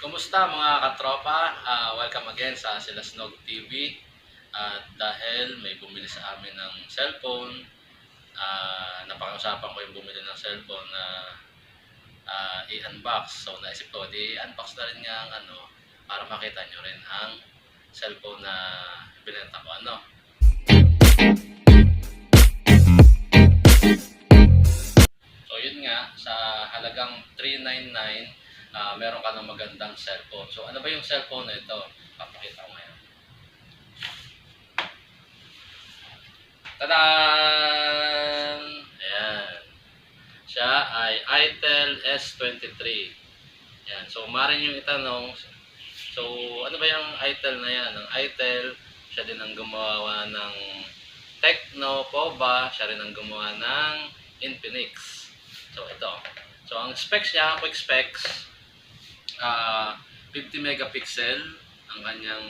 Kumusta mga katropa? Ah, welcome again sa Silasnog TV. At dahil may bumili sa amin ng cellphone, ah napag-usapan ko yung bumili ng cellphone na ah, i-unbox. So naisip ko, di unbox na rin nga ang ano, para makita nyo rin ang cellphone na binenta ko. Ano? So yun nga, sa halagang 399, ah meron ka ng magandang cellphone. So ano ba yung cellphone na ito? Papakita ko ngayon. Tadaan! Ayan. Siya ay Itel S23. Yan. So, maaaring yung itanong, so, ano ba yung Itel na yan? Ang Itel, siya din ang gumawa ng Tecno, Pova, siya rin ang gumawa ng Infinix. So, ito. So, ang specs niya, quick specs, ah 50 megapixel ang kanyang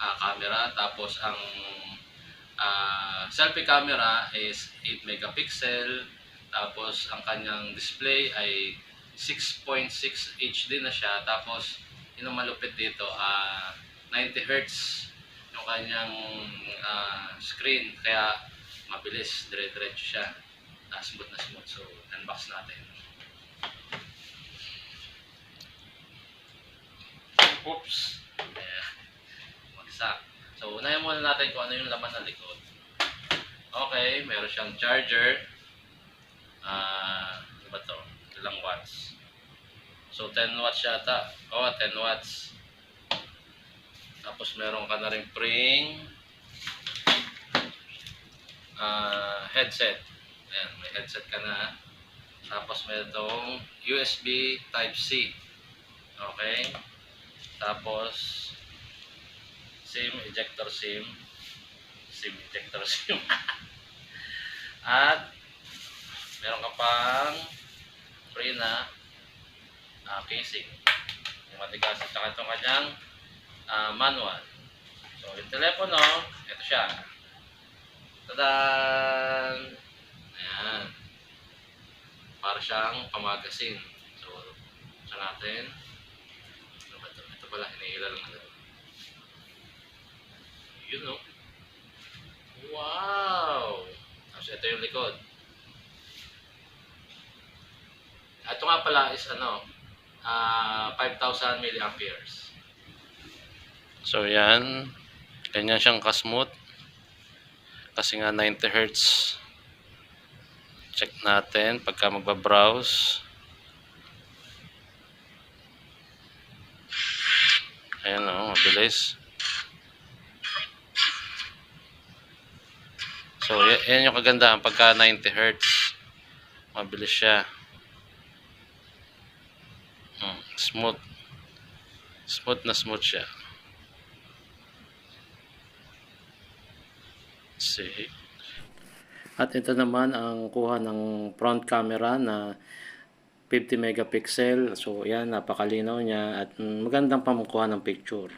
ah, camera. Tapos, ang ah, selfie camera is 8 megapixel. Tapos, ang kanyang display ay 6.6 HD na siya. Tapos, yung malupit dito, ah 90 Hz yung kanyang ah, screen. Kaya, mabilis, dire-diretso siya. Ah, smooth na smooth. So, unbox natin. Oops. Ayan. Magsak. So, unahin muna natin kung ano yung laman ng likod. Okay, meron siyang charger. Ah, ano ba to? Ilang watts? So, 10 watts yata. Oo, 10 watts. Tapos, meron ka na rin pring ah, headset. Ayan, may headset ka na. Tapos, meron itong USB Type-C. Okay? Tapos, SIM, ejector SIM. SIM, ejector SIM. At, meron ka pang free na ah, casing. Yung matigas at saka itong kanyang ah, manual. So, yung telepono, ito siya. Tadaan! Ayan. Para siyang pamagasin. So, sa natin. Ano ba ito? Ito pala, hinihila lang natin. Yun o. Wow! Tapos ito yung likod. Ito nga pala is ano, ah 5,000 milliamperes. So yan, ganyan siyang kasmooth. Kasi nga 90 Hz. Check natin pagka magbabrowse. Ayan o, mabilis. So, yan yung kagandahan pagka 90 Hz. Mabilis siya. Hmm, smooth. Smooth na smooth siya. See. At ito naman ang kuha ng front camera na 50 megapixel. So, yan, napakalinaw niya at magandang pamukuha ng picture.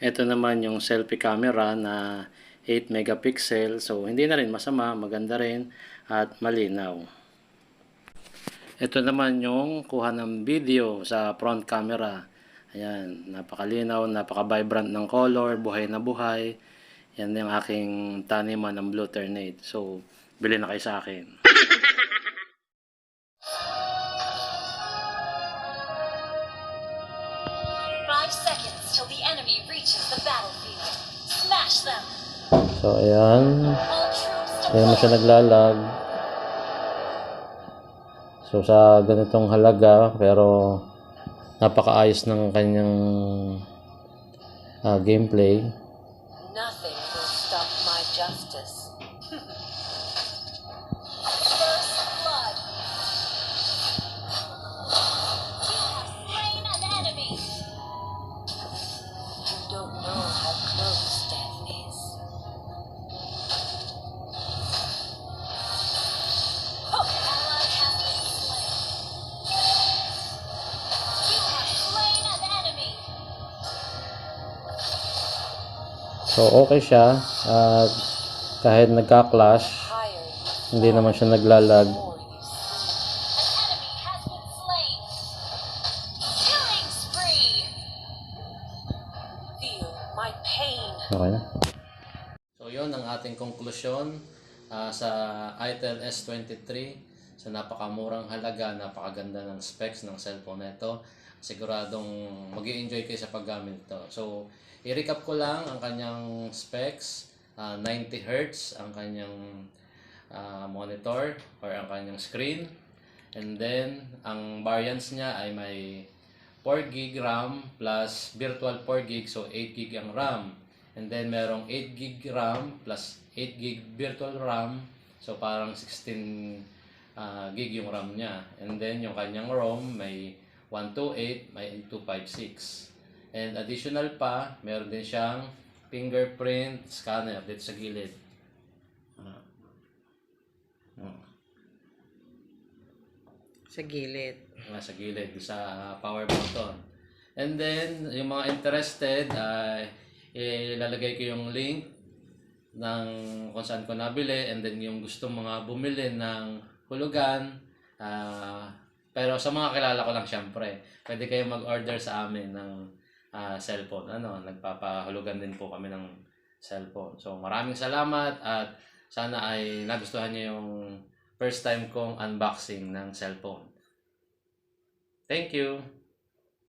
Ito naman yung selfie camera na 8 megapixel. So, hindi na rin masama, maganda rin at malinaw. Ito naman yung kuha ng video sa front camera. Ayan, napakalinaw, napaka-vibrant ng color, buhay na buhay. Yan yung aking taniman ng Blue Ternate. So, bili na kayo sa akin. So, ayan. Ayan mo siya naglalag. So, sa ganitong halaga, pero napakaayos ng kanyang ah, gameplay. So okay siya at kahit nagka-clash hindi naman siya naglalag. Okay na. So yun ang ating konklusyon uh, ah, sa ITEL S23 sa napakamurang halaga, napakaganda ng specs ng cellphone nito. Siguradong mag enjoy kayo sa paggamit nito. So, i-recap ko lang ang kanyang specs. ah, 90 Hz ang kanyang ah, monitor or ang kanyang screen. And then, ang variants niya ay may 4 gig RAM plus virtual 4 gig so 8 gig ang RAM. And then merong 8 gig RAM plus 8 gig virtual RAM so parang 16 ah, gig yung RAM niya. And then yung kanyang ROM may 128, may 256. And additional pa, meron din siyang fingerprint scanner dito sa gilid. Ah. Ah. Sa gilid. nasa gilid sa power button. And then, yung mga interested, ay ilalagay ko yung link ng kung saan ko nabili and then yung gusto mga bumili ng hulugan ah, pero sa mga kilala ko lang syempre pwede kayo mag-order sa amin ng ah, cellphone. Ano nagpapahulugan din po kami ng cellphone. So maraming salamat at sana ay nagustuhan niyo yung first time kong unboxing ng cellphone. Thank you.